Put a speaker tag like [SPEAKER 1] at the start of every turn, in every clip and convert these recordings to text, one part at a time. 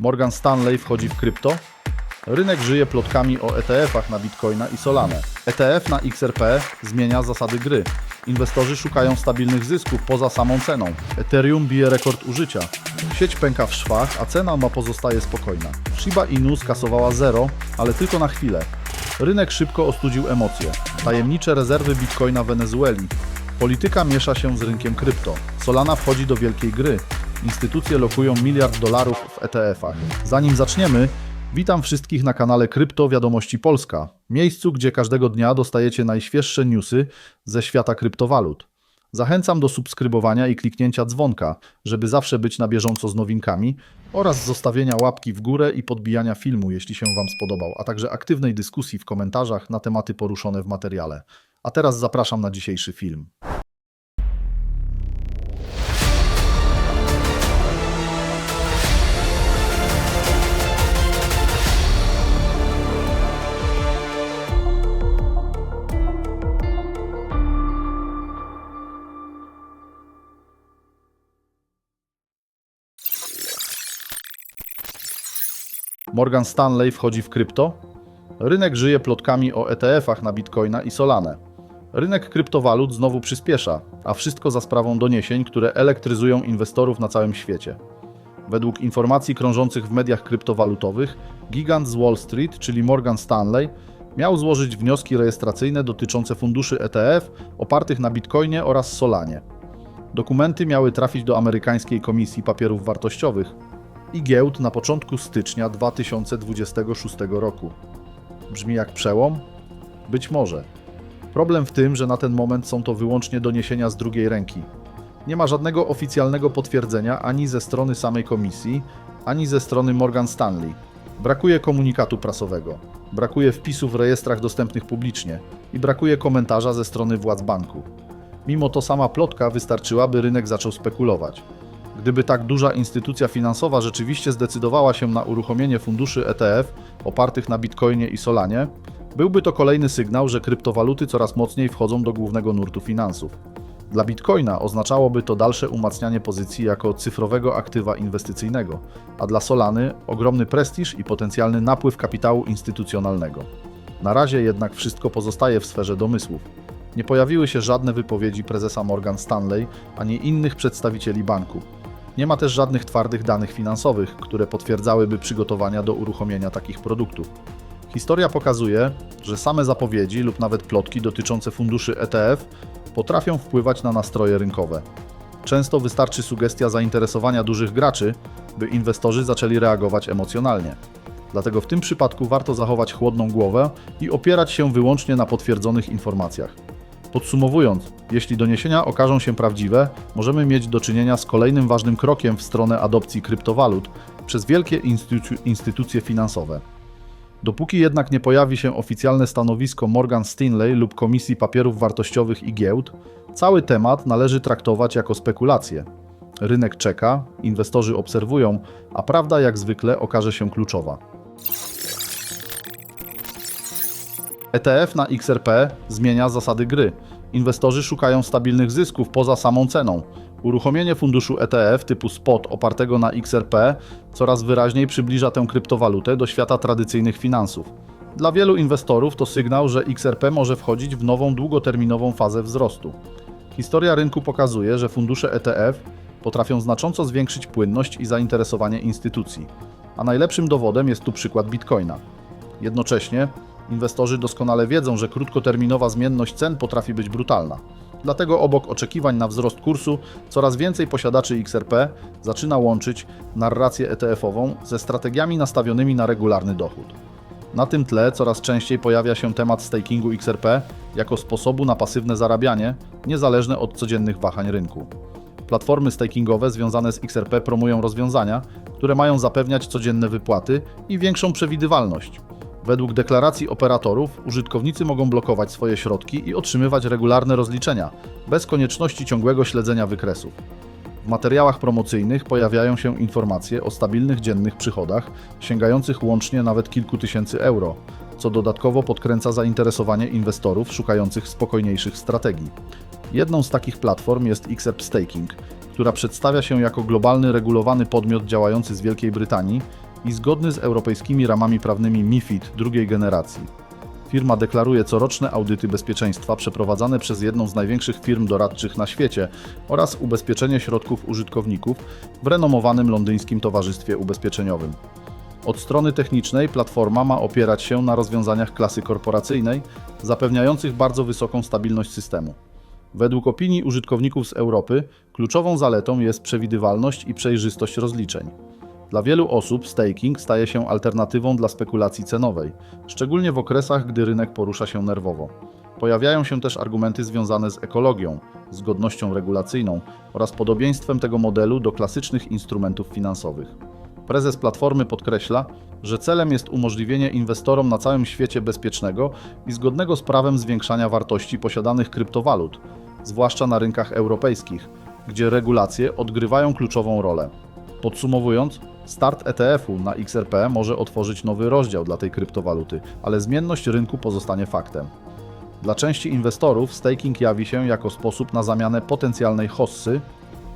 [SPEAKER 1] Morgan Stanley wchodzi w krypto? Rynek żyje plotkami o ETF-ach na Bitcoina i Solanę. ETF na XRP zmienia zasady gry. Inwestorzy szukają stabilnych zysków poza samą ceną. Ethereum bije rekord użycia. Sieć pęka w szwach, a cena ma pozostaje spokojna. Shiba Inu skasowała zero, ale tylko na chwilę. Rynek szybko ostudził emocje. Tajemnicze rezerwy Bitcoina Wenezueli. Polityka miesza się z rynkiem krypto. Solana wchodzi do wielkiej gry. Instytucje lokują miliard dolarów w ETF-ach. Zanim zaczniemy, witam wszystkich na kanale Krypto Wiadomości Polska, miejscu, gdzie każdego dnia dostajecie najświeższe newsy ze świata kryptowalut. Zachęcam do subskrybowania i kliknięcia dzwonka, żeby zawsze być na bieżąco z nowinkami oraz zostawienia łapki w górę i podbijania filmu, jeśli się Wam spodobał, a także aktywnej dyskusji w komentarzach na tematy poruszone w materiale. A teraz zapraszam na dzisiejszy film. Morgan Stanley wchodzi w krypto? Rynek żyje plotkami o ETF-ach na Bitcoina i Solanę. Rynek kryptowalut znowu przyspiesza, a wszystko za sprawą doniesień, które elektryzują inwestorów na całym świecie. Według informacji krążących w mediach kryptowalutowych, gigant z Wall Street, czyli Morgan Stanley, miał złożyć wnioski rejestracyjne dotyczące funduszy ETF opartych na Bitcoinie oraz Solanie. Dokumenty miały trafić do amerykańskiej Komisji Papierów Wartościowych i giełd na początku stycznia 2026 roku. Brzmi jak przełom? Być może. Problem w tym, że na ten moment są to wyłącznie doniesienia z drugiej ręki. Nie ma żadnego oficjalnego potwierdzenia ani ze strony samej komisji, ani ze strony Morgan Stanley. Brakuje komunikatu prasowego, brakuje wpisów w rejestrach dostępnych publicznie i brakuje komentarza ze strony władz banku. Mimo to sama plotka wystarczyła, by rynek zaczął spekulować. Gdyby tak duża instytucja finansowa rzeczywiście zdecydowała się na uruchomienie funduszy ETF opartych na Bitcoinie i Solanie, byłby to kolejny sygnał, że kryptowaluty coraz mocniej wchodzą do głównego nurtu finansów. Dla Bitcoina oznaczałoby to dalsze umacnianie pozycji jako cyfrowego aktywa inwestycyjnego, a dla Solany ogromny prestiż i potencjalny napływ kapitału instytucjonalnego. Na razie jednak wszystko pozostaje w sferze domysłów. Nie pojawiły się żadne wypowiedzi prezesa Morgan Stanley ani innych przedstawicieli banku. Nie ma też żadnych twardych danych finansowych, które potwierdzałyby przygotowania do uruchomienia takich produktów. Historia pokazuje, że same zapowiedzi lub nawet plotki dotyczące funduszy ETF potrafią wpływać na nastroje rynkowe. Często wystarczy sugestia zainteresowania dużych graczy, by inwestorzy zaczęli reagować emocjonalnie. Dlatego w tym przypadku warto zachować chłodną głowę i opierać się wyłącznie na potwierdzonych informacjach. Podsumowując, jeśli doniesienia okażą się prawdziwe, możemy mieć do czynienia z kolejnym ważnym krokiem w stronę adopcji kryptowalut przez wielkie instytuc- instytucje finansowe. Dopóki jednak nie pojawi się oficjalne stanowisko Morgan Stanley lub Komisji Papierów Wartościowych i Giełd, cały temat należy traktować jako spekulację. Rynek czeka, inwestorzy obserwują, a prawda jak zwykle okaże się kluczowa. ETF na XRP zmienia zasady gry. Inwestorzy szukają stabilnych zysków poza samą ceną. Uruchomienie funduszu ETF typu spot opartego na XRP coraz wyraźniej przybliża tę kryptowalutę do świata tradycyjnych finansów. Dla wielu inwestorów to sygnał, że XRP może wchodzić w nową długoterminową fazę wzrostu. Historia rynku pokazuje, że fundusze ETF potrafią znacząco zwiększyć płynność i zainteresowanie instytucji. A najlepszym dowodem jest tu przykład Bitcoina. Jednocześnie inwestorzy doskonale wiedzą, że krótkoterminowa zmienność cen potrafi być brutalna. Dlatego obok oczekiwań na wzrost kursu, coraz więcej posiadaczy XRP zaczyna łączyć narrację ETF-ową ze strategiami nastawionymi na regularny dochód. Na tym tle coraz częściej pojawia się temat stakingu XRP jako sposobu na pasywne zarabianie, niezależne od codziennych wahań rynku. Platformy stakingowe związane z XRP promują rozwiązania, które mają zapewniać codzienne wypłaty i większą przewidywalność. Według deklaracji operatorów, użytkownicy mogą blokować swoje środki i otrzymywać regularne rozliczenia, bez konieczności ciągłego śledzenia wykresów. W materiałach promocyjnych pojawiają się informacje o stabilnych dziennych przychodach, sięgających łącznie nawet kilku tysięcy euro, co dodatkowo podkręca zainteresowanie inwestorów szukających spokojniejszych strategii. Jedną z takich platform jest XRP Staking, która przedstawia się jako globalny regulowany podmiot działający z Wielkiej Brytanii i zgodny z europejskimi ramami prawnymi MIFID drugiej generacji. Firma deklaruje coroczne audyty bezpieczeństwa przeprowadzane przez jedną z największych firm doradczych na świecie oraz ubezpieczenie środków użytkowników w renomowanym londyńskim towarzystwie ubezpieczeniowym. Od strony technicznej platforma ma opierać się na rozwiązaniach klasy korporacyjnej, zapewniających bardzo wysoką stabilność systemu. Według opinii użytkowników z Europy, kluczową zaletą jest przewidywalność i przejrzystość rozliczeń. Dla wielu osób staking staje się alternatywą dla spekulacji cenowej, szczególnie w okresach, gdy rynek porusza się nerwowo. Pojawiają się też argumenty związane z ekologią, zgodnością regulacyjną oraz podobieństwem tego modelu do klasycznych instrumentów finansowych. Prezes platformy podkreśla, że celem jest umożliwienie inwestorom na całym świecie bezpiecznego i zgodnego z prawem zwiększania wartości posiadanych kryptowalut, zwłaszcza na rynkach europejskich, gdzie regulacje odgrywają kluczową rolę. Podsumowując, start ETF-u na XRP może otworzyć nowy rozdział dla tej kryptowaluty, ale zmienność rynku pozostanie faktem. Dla części inwestorów staking jawi się jako sposób na zamianę potencjalnej hossy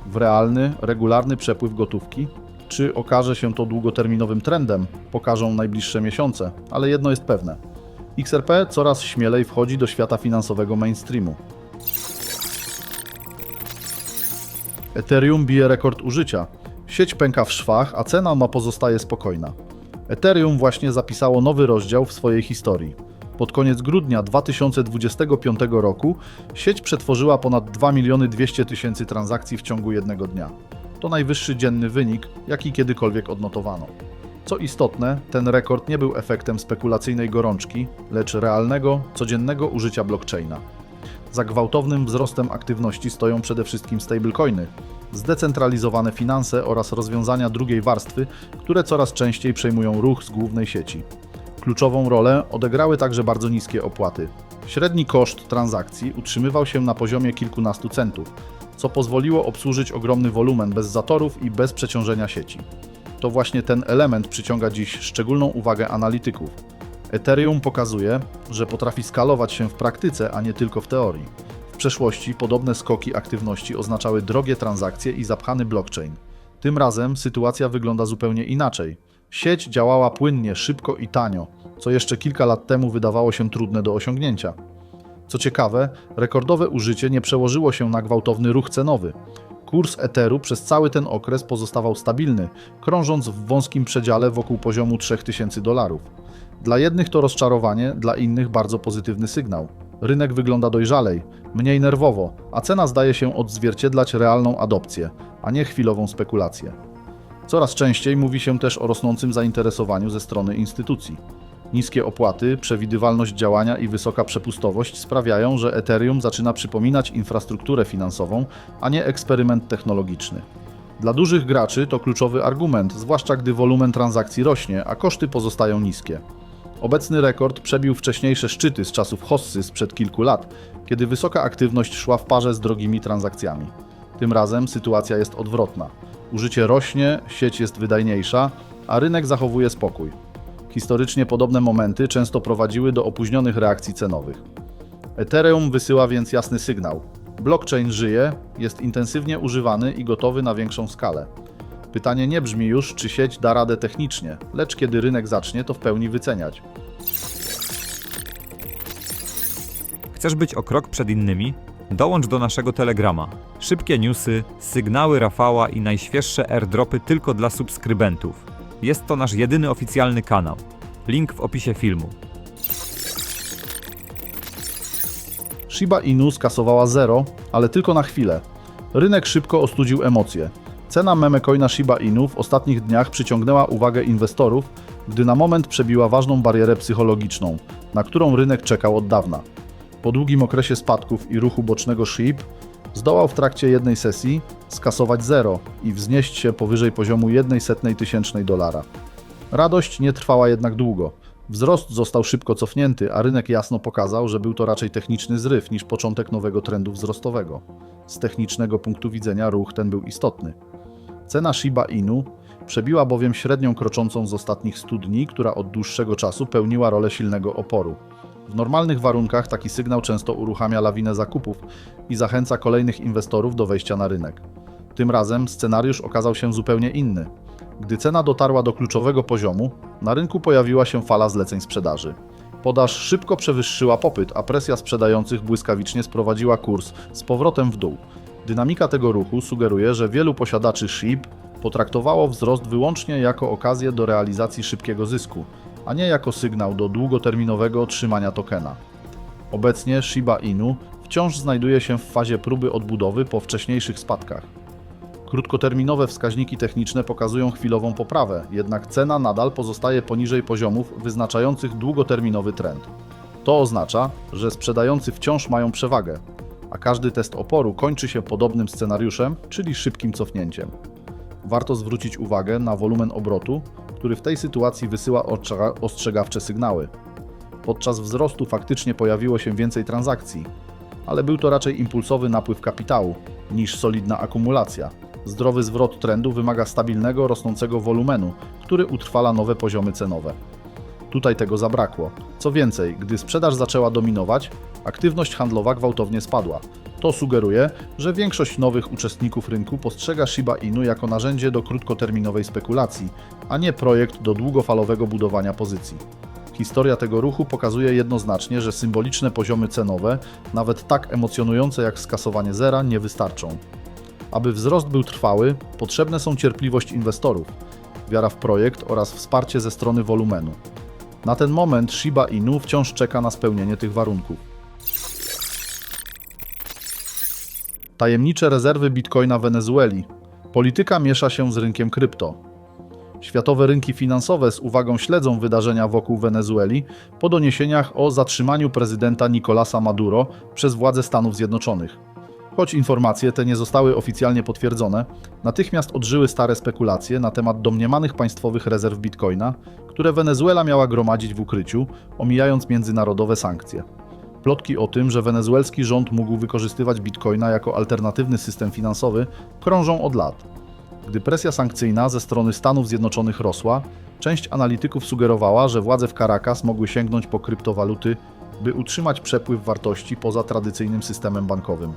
[SPEAKER 1] w realny, regularny przepływ gotówki. Czy okaże się to długoterminowym trendem, pokażą najbliższe miesiące, ale jedno jest pewne. XRP coraz śmielej wchodzi do świata finansowego mainstreamu. Ethereum bije rekord użycia. Sieć pęka w szwach, a cena ma pozostaje spokojna. Ethereum właśnie zapisało nowy rozdział w swojej historii. Pod koniec grudnia 2025 roku sieć przetworzyła ponad 2 miliony 200 tysięcy transakcji w ciągu jednego dnia. To najwyższy dzienny wynik, jaki kiedykolwiek odnotowano. Co istotne, ten rekord nie był efektem spekulacyjnej gorączki, lecz realnego, codziennego użycia blockchaina. Za gwałtownym wzrostem aktywności stoją przede wszystkim stablecoiny, zdecentralizowane finanse oraz rozwiązania drugiej warstwy, które coraz częściej przejmują ruch z głównej sieci. Kluczową rolę odegrały także bardzo niskie opłaty. Średni koszt transakcji utrzymywał się na poziomie kilkunastu centów, co pozwoliło obsłużyć ogromny wolumen bez zatorów i bez przeciążenia sieci. To właśnie ten element przyciąga dziś szczególną uwagę analityków. Ethereum pokazuje, że potrafi skalować się w praktyce, a nie tylko w teorii. Przeszłości podobne skoki aktywności oznaczały drogie transakcje i zapchany blockchain. Tym razem sytuacja wygląda zupełnie inaczej. Sieć działała płynnie, szybko i tanio, co jeszcze kilka lat temu wydawało się trudne do osiągnięcia. Co ciekawe, rekordowe użycie nie przełożyło się na gwałtowny ruch cenowy. Kurs Etheru przez cały ten okres pozostawał stabilny, krążąc w wąskim przedziale wokół poziomu 3000 dolarów. Dla jednych to rozczarowanie, dla innych bardzo pozytywny sygnał. Rynek wygląda dojrzalej, mniej nerwowo, a cena zdaje się odzwierciedlać realną adopcję, a nie chwilową spekulację. Coraz częściej mówi się też o rosnącym zainteresowaniu ze strony instytucji. Niskie opłaty, przewidywalność działania i wysoka przepustowość sprawiają, że Ethereum zaczyna przypominać infrastrukturę finansową, a nie eksperyment technologiczny. Dla dużych graczy to kluczowy argument, zwłaszcza gdy wolumen transakcji rośnie, a koszty pozostają niskie. Obecny rekord przebił wcześniejsze szczyty z czasów hossy sprzed kilku lat, kiedy wysoka aktywność szła w parze z drogimi transakcjami. Tym razem sytuacja jest odwrotna. Użycie rośnie, sieć jest wydajniejsza, a rynek zachowuje spokój. Historycznie podobne momenty często prowadziły do opóźnionych reakcji cenowych. Ethereum wysyła więc jasny sygnał. Blockchain żyje, jest intensywnie używany i gotowy na większą skalę. Pytanie nie brzmi już, czy sieć da radę technicznie, lecz kiedy rynek zacznie to w pełni wyceniać.
[SPEAKER 2] Chcesz być o krok przed innymi? Dołącz do naszego Telegrama. Szybkie newsy, sygnały Rafała i najświeższe airdropy tylko dla subskrybentów. Jest to nasz jedyny oficjalny kanał. Link w opisie filmu.
[SPEAKER 1] Shiba Inu skasowała zero, ale tylko na chwilę. Rynek szybko ostudził emocje. Cena memecoina Shiba Inu w ostatnich dniach przyciągnęła uwagę inwestorów, gdy na moment przebiła ważną barierę psychologiczną, na którą rynek czekał od dawna. Po długim okresie spadków i ruchu bocznego SHIB zdołał w trakcie jednej sesji skasować zero i wznieść się powyżej poziomu 1,01 tysięcznej dolara. Radość nie trwała jednak długo. Wzrost został szybko cofnięty, a rynek jasno pokazał, że był to raczej techniczny zryw niż początek nowego trendu wzrostowego. Z technicznego punktu widzenia ruch ten był istotny. Cena Shiba Inu przebiła bowiem średnią kroczącą z ostatnich 100 dni, która od dłuższego czasu pełniła rolę silnego oporu. W normalnych warunkach taki sygnał często uruchamia lawinę zakupów i zachęca kolejnych inwestorów do wejścia na rynek. Tym razem scenariusz okazał się zupełnie inny. Gdy cena dotarła do kluczowego poziomu, na rynku pojawiła się fala zleceń sprzedaży. Podaż szybko przewyższyła popyt, a presja sprzedających błyskawicznie sprowadziła kurs z powrotem w dół. Dynamika tego ruchu sugeruje, że wielu posiadaczy SHIB potraktowało wzrost wyłącznie jako okazję do realizacji szybkiego zysku, a nie jako sygnał do długoterminowego otrzymania tokena. Obecnie Shiba Inu wciąż znajduje się w fazie próby odbudowy po wcześniejszych spadkach. Krótkoterminowe wskaźniki techniczne pokazują chwilową poprawę, jednak cena nadal pozostaje poniżej poziomów wyznaczających długoterminowy trend. To oznacza, że sprzedający wciąż mają przewagę, a każdy test oporu kończy się podobnym scenariuszem, czyli szybkim cofnięciem. Warto zwrócić uwagę na wolumen obrotu, który w tej sytuacji wysyła ostrze- ostrzegawcze sygnały. Podczas wzrostu faktycznie pojawiło się więcej transakcji, ale był to raczej impulsowy napływ kapitału niż solidna akumulacja. Zdrowy zwrot trendu wymaga stabilnego, rosnącego wolumenu, który utrwala nowe poziomy cenowe. Tutaj tego zabrakło. Co więcej, gdy sprzedaż zaczęła dominować, aktywność handlowa gwałtownie spadła. To sugeruje, że większość nowych uczestników rynku postrzega Shiba Inu jako narzędzie do krótkoterminowej spekulacji, a nie projekt do długofalowego budowania pozycji. Historia tego ruchu pokazuje jednoznacznie, że symboliczne poziomy cenowe, nawet tak emocjonujące jak skasowanie zera, nie wystarczą. Aby wzrost był trwały, potrzebne są cierpliwość inwestorów, wiara w projekt oraz wsparcie ze strony wolumenu. Na ten moment Shiba Inu wciąż czeka na spełnienie tych warunków. Tajemnicze rezerwy bitcoina Wenezueli. Polityka miesza się z rynkiem krypto. Światowe rynki finansowe z uwagą śledzą wydarzenia wokół Wenezueli po doniesieniach o zatrzymaniu prezydenta Nicolasa Maduro przez władze Stanów Zjednoczonych. Choć informacje te nie zostały oficjalnie potwierdzone, natychmiast odżyły stare spekulacje na temat domniemanych państwowych rezerw bitcoina, które Wenezuela miała gromadzić w ukryciu, omijając międzynarodowe sankcje. Plotki o tym, że wenezuelski rząd mógł wykorzystywać bitcoina jako alternatywny system finansowy, krążą od lat. Gdy presja sankcyjna ze strony Stanów Zjednoczonych rosła, część analityków sugerowała, że władze w Caracas mogły sięgnąć po kryptowaluty, by utrzymać przepływ wartości poza tradycyjnym systemem bankowym.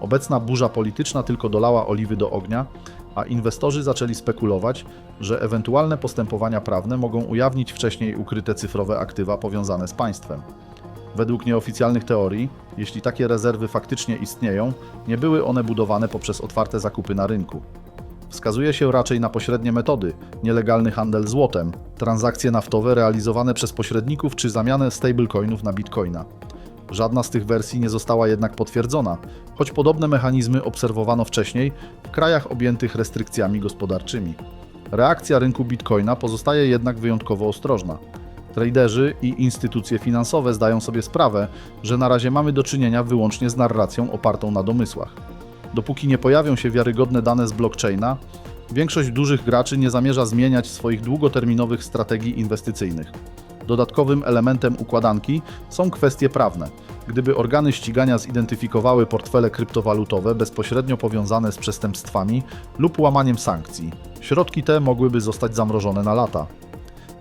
[SPEAKER 1] Obecna burza polityczna tylko dolała oliwy do ognia, a inwestorzy zaczęli spekulować, że ewentualne postępowania prawne mogą ujawnić wcześniej ukryte cyfrowe aktywa powiązane z państwem. Według nieoficjalnych teorii, jeśli takie rezerwy faktycznie istnieją, nie były one budowane poprzez otwarte zakupy na rynku. Wskazuje się raczej na pośrednie metody, nielegalny handel złotem, transakcje naftowe realizowane przez pośredników czy zamianę stablecoinów na bitcoina. Żadna z tych wersji nie została jednak potwierdzona, choć podobne mechanizmy obserwowano wcześniej w krajach objętych restrykcjami gospodarczymi. Reakcja rynku bitcoina pozostaje jednak wyjątkowo ostrożna. Traderzy i instytucje finansowe zdają sobie sprawę, że na razie mamy do czynienia wyłącznie z narracją opartą na domysłach. Dopóki nie pojawią się wiarygodne dane z blockchaina, większość dużych graczy nie zamierza zmieniać swoich długoterminowych strategii inwestycyjnych. Dodatkowym elementem układanki są kwestie prawne. Gdyby organy ścigania zidentyfikowały portfele kryptowalutowe bezpośrednio powiązane z przestępstwami lub łamaniem sankcji, środki te mogłyby zostać zamrożone na lata.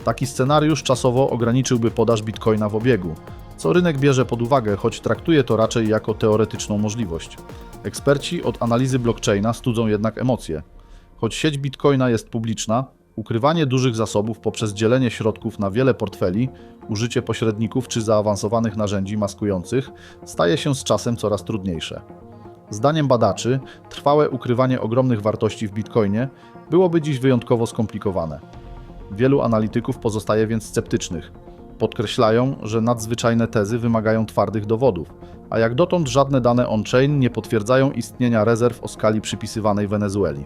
[SPEAKER 1] Taki scenariusz czasowo ograniczyłby podaż bitcoina w obiegu, co rynek bierze pod uwagę, choć traktuje to raczej jako teoretyczną możliwość. Eksperci od analizy blockchaina studzą jednak emocje. Choć sieć bitcoina jest publiczna, ukrywanie dużych zasobów poprzez dzielenie środków na wiele portfeli, użycie pośredników czy zaawansowanych narzędzi maskujących staje się z czasem coraz trudniejsze. Zdaniem badaczy, trwałe ukrywanie ogromnych wartości w bitcoinie byłoby dziś wyjątkowo skomplikowane. Wielu analityków pozostaje więc sceptycznych. Podkreślają, że nadzwyczajne tezy wymagają twardych dowodów, a jak dotąd żadne dane on-chain nie potwierdzają istnienia rezerw o skali przypisywanej Wenezueli.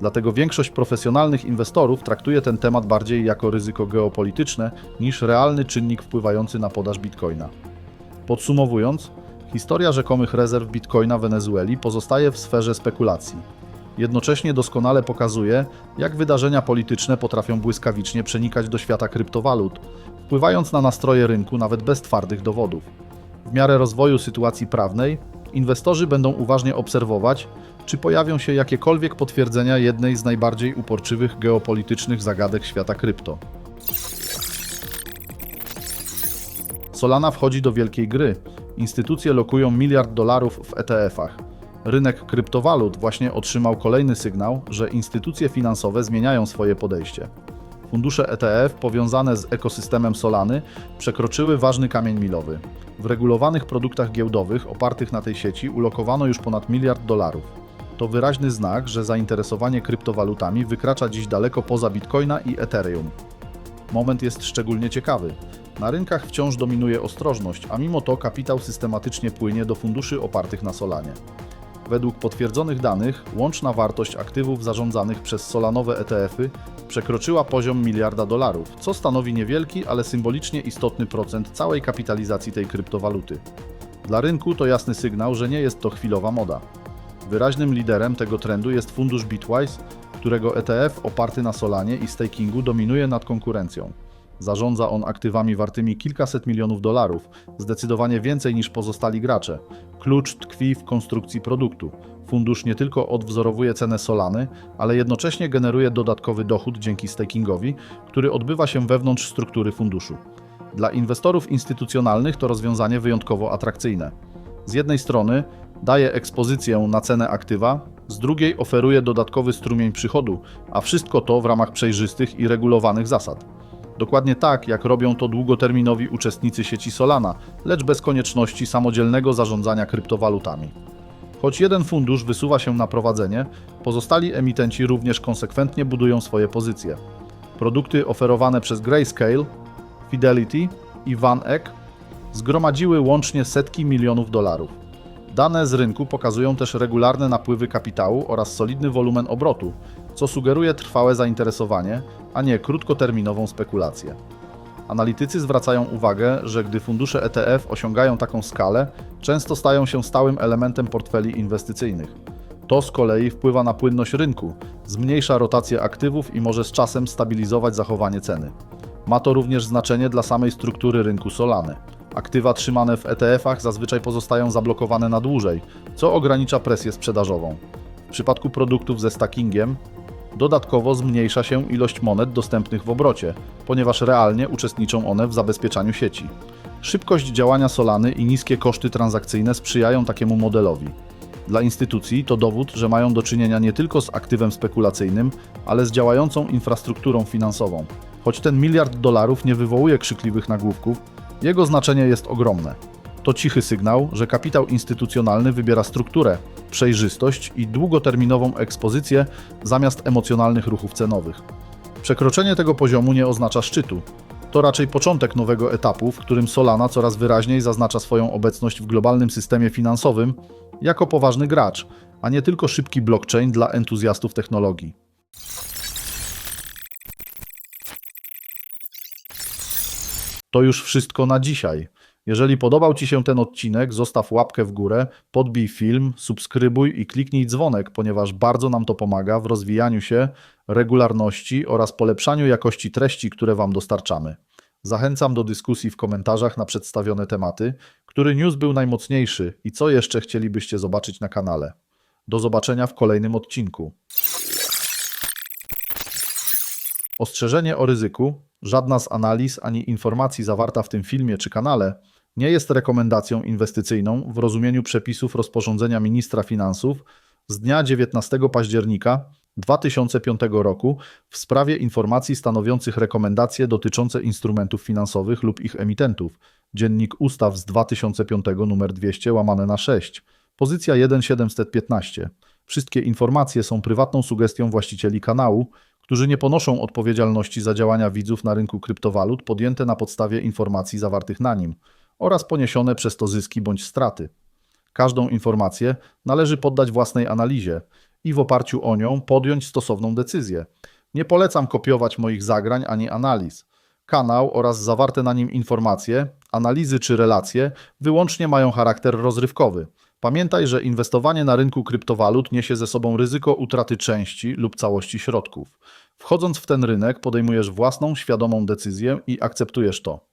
[SPEAKER 1] Dlatego większość profesjonalnych inwestorów traktuje ten temat bardziej jako ryzyko geopolityczne niż realny czynnik wpływający na podaż bitcoina. Podsumowując, historia rzekomych rezerw bitcoina w Wenezueli pozostaje w sferze spekulacji. Jednocześnie doskonale pokazuje, jak wydarzenia polityczne potrafią błyskawicznie przenikać do świata kryptowalut, wpływając na nastroje rynku nawet bez twardych dowodów. W miarę rozwoju sytuacji prawnej, inwestorzy będą uważnie obserwować, czy pojawią się jakiekolwiek potwierdzenia jednej z najbardziej uporczywych geopolitycznych zagadek świata krypto. Solana wchodzi do wielkiej gry. Instytucje lokują miliard dolarów w ETF-ach. Rynek kryptowalut właśnie otrzymał kolejny sygnał, że instytucje finansowe zmieniają swoje podejście. Fundusze ETF powiązane z ekosystemem Solany przekroczyły ważny kamień milowy. W regulowanych produktach giełdowych opartych na tej sieci ulokowano już ponad miliard dolarów. To wyraźny znak, że zainteresowanie kryptowalutami wykracza dziś daleko poza Bitcoina i Ethereum. Moment jest szczególnie ciekawy. Na rynkach wciąż dominuje ostrożność, a mimo to kapitał systematycznie płynie do funduszy opartych na Solanie. Według potwierdzonych danych, łączna wartość aktywów zarządzanych przez solanowe ETF-y przekroczyła poziom miliarda dolarów, co stanowi niewielki, ale symbolicznie istotny procent całej kapitalizacji tej kryptowaluty. Dla rynku to jasny sygnał, że nie jest to chwilowa moda. Wyraźnym liderem tego trendu jest fundusz Bitwise, którego ETF oparty na Solanie i stakingu dominuje nad konkurencją. Zarządza on aktywami wartymi kilkaset milionów dolarów, zdecydowanie więcej niż pozostali gracze. Klucz tkwi w konstrukcji produktu. Fundusz nie tylko odwzorowuje cenę Solany, ale jednocześnie generuje dodatkowy dochód dzięki stakingowi, który odbywa się wewnątrz struktury funduszu. Dla inwestorów instytucjonalnych to rozwiązanie wyjątkowo atrakcyjne. Z jednej strony daje ekspozycję na cenę aktywa, z drugiej oferuje dodatkowy strumień przychodu, a wszystko to w ramach przejrzystych i regulowanych zasad. Dokładnie tak, jak robią to długoterminowi uczestnicy sieci Solana, lecz bez konieczności samodzielnego zarządzania kryptowalutami. Choć jeden fundusz wysuwa się na prowadzenie, pozostali emitenci również konsekwentnie budują swoje pozycje. Produkty oferowane przez Grayscale, Fidelity i VanEck zgromadziły łącznie setki milionów dolarów. Dane z rynku pokazują też regularne napływy kapitału oraz solidny wolumen obrotu, co sugeruje trwałe zainteresowanie, a nie krótkoterminową spekulację. Analitycy zwracają uwagę, że gdy fundusze ETF osiągają taką skalę, często stają się stałym elementem portfeli inwestycyjnych. To z kolei wpływa na płynność rynku, zmniejsza rotację aktywów i może z czasem stabilizować zachowanie ceny. Ma to również znaczenie dla samej struktury rynku Solany. Aktywa trzymane w ETF-ach zazwyczaj pozostają zablokowane na dłużej, co ogranicza presję sprzedażową. W przypadku produktów ze stackingiem dodatkowo zmniejsza się ilość monet dostępnych w obrocie, ponieważ realnie uczestniczą one w zabezpieczaniu sieci. Szybkość działania Solany i niskie koszty transakcyjne sprzyjają takiemu modelowi. Dla instytucji to dowód, że mają do czynienia nie tylko z aktywem spekulacyjnym, ale z działającą infrastrukturą finansową. Choć ten miliard dolarów nie wywołuje krzykliwych nagłówków, jego znaczenie jest ogromne. To cichy sygnał, że kapitał instytucjonalny wybiera strukturę, przejrzystość i długoterminową ekspozycję zamiast emocjonalnych ruchów cenowych. Przekroczenie tego poziomu nie oznacza szczytu. To raczej początek nowego etapu, w którym Solana coraz wyraźniej zaznacza swoją obecność w globalnym systemie finansowym jako poważny gracz, a nie tylko szybki blockchain dla entuzjastów technologii. To już wszystko na dzisiaj. Jeżeli podobał Ci się ten odcinek, zostaw łapkę w górę, podbij film, subskrybuj i kliknij dzwonek, ponieważ bardzo nam to pomaga w rozwijaniu się, regularności oraz polepszaniu jakości treści, które Wam dostarczamy. Zachęcam do dyskusji w komentarzach na przedstawione tematy, który news był najmocniejszy i co jeszcze chcielibyście zobaczyć na kanale. Do zobaczenia w kolejnym odcinku. Ostrzeżenie o ryzyku. Żadna z analiz ani informacji zawarta w tym filmie czy kanale nie jest rekomendacją inwestycyjną w rozumieniu przepisów rozporządzenia ministra finansów z dnia 19 października 2005 roku w sprawie informacji stanowiących rekomendacje dotyczące instrumentów finansowych lub ich emitentów. Dziennik Ustaw z 2005 nr 200 łamane na 6. Pozycja 1715. Wszystkie informacje są prywatną sugestią właścicieli kanału, którzy nie ponoszą odpowiedzialności za działania widzów na rynku kryptowalut podjęte na podstawie informacji zawartych na nim oraz poniesione przez to zyski bądź straty. Każdą informację należy poddać własnej analizie i w oparciu o nią podjąć stosowną decyzję. Nie polecam kopiować moich zagrań ani analiz. Kanał oraz zawarte na nim informacje, analizy czy relacje wyłącznie mają charakter rozrywkowy. Pamiętaj, że inwestowanie na rynku kryptowalut niesie ze sobą ryzyko utraty części lub całości środków. Wchodząc w ten rynek, podejmujesz własną, świadomą decyzję i akceptujesz to.